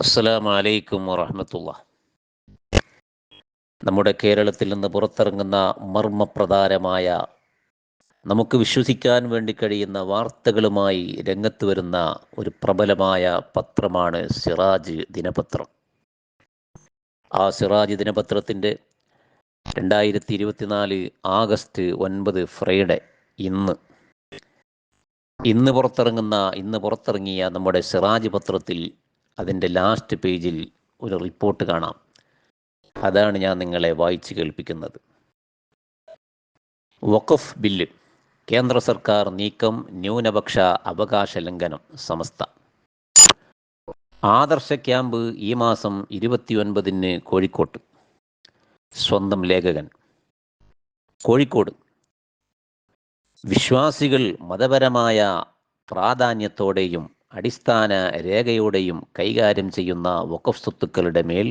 അസ്സലാമു അലൈക്കും വറഹമത്തുള്ള നമ്മുടെ കേരളത്തിൽ നിന്ന് പുറത്തിറങ്ങുന്ന മർമ്മപ്രധാനമായ നമുക്ക് വിശ്വസിക്കാൻ വേണ്ടി കഴിയുന്ന വാർത്തകളുമായി രംഗത്ത് വരുന്ന ഒരു പ്രബലമായ പത്രമാണ് സിറാജ് ദിനപത്രം. ആ സിറാജ് ദിനപത്രത്തിന്റെ രണ്ടായിരത്തി ഇരുപത്തിനാല് ആഗസ്റ്റ് ഒൻപത് ഫ്രൈഡേ ഇന്ന്. ഇന്ന് പുറത്തിറങ്ങുന്ന ഇന്ന് പുറത്തിറങ്ങിയ നമ്മുടെ സിറാജ് പത്രത്തിൽ അതിന്റെ ലാസ്റ്റ് പേജിൽ ഒരു റിപ്പോർട്ട് കാണാം. അതാണ് ഞാൻ നിങ്ങളെ വായിച്ചു കേൾപ്പിക്കുന്നത്. വഖഫ് ബില്ല് കേന്ദ്ര സർക്കാർ നീക്കം ന്യൂനപക്ഷ അവകാശ ലംഘനം സമസ്ത. ആദർശ ക്യാമ്പ് ഈ മാസം ഇരുപത്തിയൊൻപതിന് കോഴിക്കോട്ട്. സ്വന്തം ലേഖകൻ. കോഴിക്കോട്. വിശ്വാസികൾ മതപരമായ പ്രാധാന്യത്തോടെയും അടിസ്ഥാന രേഖയോടെയും കൈകാര്യം ചെയ്യുന്ന വഖഫ് സ്വത്തുക്കളുടെ മേൽ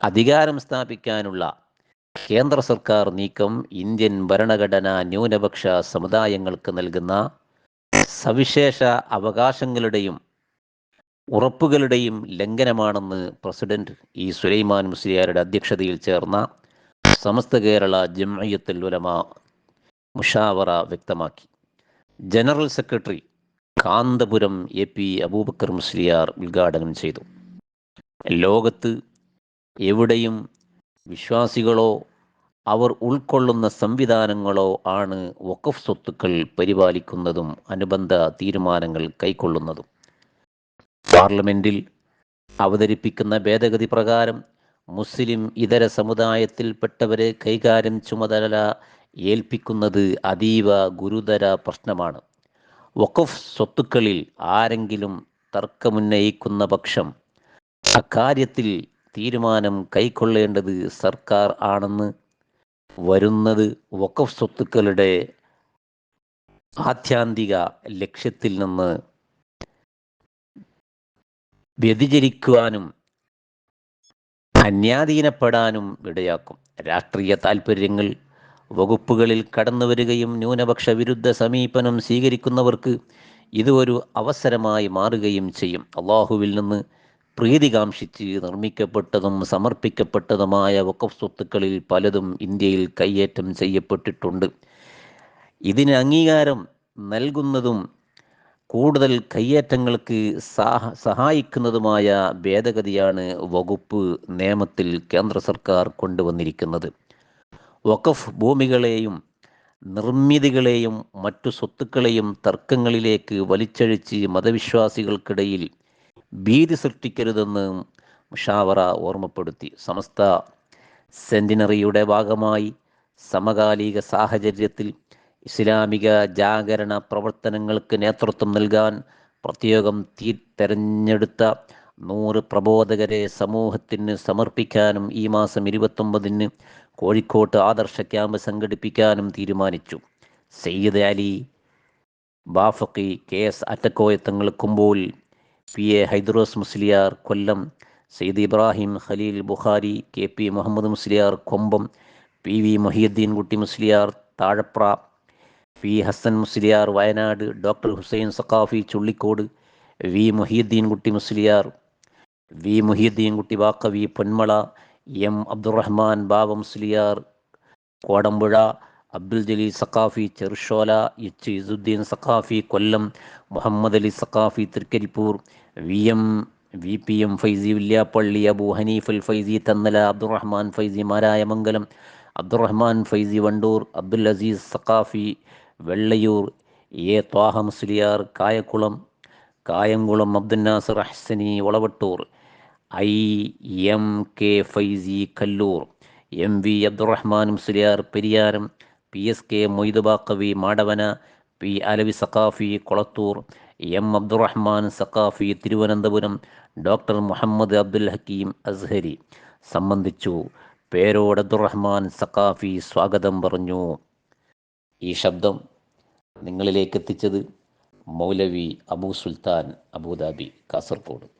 അധികാരം സ്ഥാപിക്കാനുള്ള കേന്ദ്ര സർക്കാർ നീക്കം ഇന്ത്യൻ ഭരണഘടന ന്യൂനപക്ഷ സമുദായങ്ങൾക്ക് നൽകുന്ന സവിശേഷ അവകാശങ്ങളുടെയും ഉറപ്പുകളുടെയും ലംഘനമാണെന്ന് പ്രസിഡന്റ് ഇ സുലൈമാൻ മുസ്ലിയാരുടെ അധ്യക്ഷതയിൽ ചേർന്ന സമസ്ത കേരള ജംഅയ്യത്തുൽ ഉലമ മുഷാവറ വ്യക്തമാക്കി. General secretary Kanthapuram A P Abubakar Musliyar ഉദ്ഘാടനം ചെയ്തു. ലോകത്ത് എവിടെയും വിശ്വാസികളോ അവർ ഉൾക്കൊള്ളുന്ന സംവിധാനങ്ങളോ ആണ് വഖഫ് സ്വത്തുക്കൾ പരിപാലിക്കുന്നതും അനുബന്ധ തീരുമാനങ്ങൾ കൈക്കൊള്ളുന്നതും. പാർലമെന്റിൽ അവതരിപ്പിക്കുന്ന ഭേദഗതി പ്രകാരം മുസ്ലിം ഇതര സമുദായത്തിൽപ്പെട്ടവരെ കൈകാര്യം ചുമതല ഏൽപ്പിക്കുന്നത് അതീവ ഗുരുതര പ്രശ്നമാണ്. വഖഫ് സ്വത്തുക്കളിൽ ആരെങ്കിലും തർക്കമുന്നയിക്കുന്ന പക്ഷം അക്കാര്യത്തിൽ തീരുമാനം കൈക്കൊള്ളേണ്ടത് സർക്കാർ ആണെന്ന് വരുന്നത് വഖഫ് സ്വത്തുക്കളുടെ ആത്യാന്തിക ലക്ഷ്യത്തിൽ നിന്ന് വ്യതിചരിക്കുവാനും അന്യാധീനപ്പെടാനും ഇടയാക്കും. രാഷ്ട്രീയ താൽപ്പര്യങ്ങൾ വകുപ്പുകളിൽ കടന്നു വരികയും ന്യൂനപക്ഷ വിരുദ്ധ സമീപനം സ്വീകരിക്കുന്നവർക്ക് ഇത് ഒരു അവസരമായി മാറുകയും ചെയ്യും. അള്ളാഹുവിൽ നിന്ന് പ്രീതി കാംക്ഷിച്ച് നിർമ്മിക്കപ്പെട്ടതും സമർപ്പിക്കപ്പെട്ടതുമായ വഖഫ് സ്വത്തുക്കളിൽ പലതും ഇന്ത്യയിൽ കയ്യേറ്റം ചെയ്യപ്പെട്ടിട്ടുണ്ട്. ഇതിന് അംഗീകാരം നൽകുന്നതും കൂടുതൽ കയ്യേറ്റങ്ങൾക്ക് സഹ സഹായിക്കുന്നതുമായ ഭേദഗതിയാണ് വകുപ്പ് നിയമത്തിൽ കേന്ദ്ര സർക്കാർ കൊണ്ടുവന്നിരിക്കുന്നത്. വഖഫ് ഭൂമികളെയും നിർമ്മിതികളെയും മറ്റു സ്വത്തുക്കളെയും തർക്കങ്ങളിലേക്ക് വലിച്ചഴിച്ച് മതവിശ്വാസികൾക്കിടയിൽ ഭീതി സൃഷ്ടിക്കരുതെന്ന് മുഷാവറ ഓർമ്മപ്പെടുത്തി. സമസ്ത സെന്റിനറിയുടെ ഭാഗമായി സമകാലിക സാഹചര്യത്തിൽ ഇസ്ലാമിക ജാഗരണ പ്രവർത്തനങ്ങൾക്ക് നേതൃത്വം നൽകാൻ പ്രത്യേകം തീ തെരഞ്ഞെടുത്ത നൂറ് പ്രബോധകരെ സമൂഹത്തിന് സമർപ്പിക്കാനും ഈ മാസം ഇരുപത്തൊമ്പതിന് കോഴിക്കോട്ട് ആദർശ ക്യാമ്പ് സംഘടിപ്പിക്കാനും തീരുമാനിച്ചു. Sayyid Ali Bafaqi K S Attakoyathangal Kumbol P A Hydros Musliyar Kollam Sayyid Ibrahim Khaleel Bukhari K P Muhammad Musliyar Kombam P V Mohiyudheen Kutty Musliyar Thazhapra P Hasan Musliyar Wayanad doctor Hussain Saqafi Chullikode V Mohiyudheen Kutty Musliyar V Muhiyudheen Kutty Baqavi Ponmala M Abdurahman Baba Musliyar Kodampuzha Abdul Jaleel Saqafi Cherushola H Izzuddeen Saqafi Kollam Muhammad Ali Saqafi Thrikkaripur V M V P M Faizy Villiappally Abu Haneefal Faizy Thannala Abdurahman Faizy Marayamangalam Abdurahman Faizy Wandoor Abdul Azeez Saqafi Vellayoor A Thwaha Musliyar Kayakkulam Kayamkulam Abdul Nasar Ahsani Valavattoor I M K Faizy Kallur M V Abdurahman Musliyar Pariyaram P S K Moidubaqavi Madavana P Alavi Saqafi Kolathur M Abdurahman Saqafi Thiruvananthapuram doctor Muhammad Abdul Hakeem Azhari. സംബന്ധിച്ചു പേരോട് അബ്ദുറഹ്മാൻ സഖാഫി സ്വാഗതം പറഞ്ഞു. ഈ ശബ്ദം നിങ്ങളിലേക്ക് എത്തിച്ചത് Maulavi Abu Sultan Abu Dhabi Kasaragod.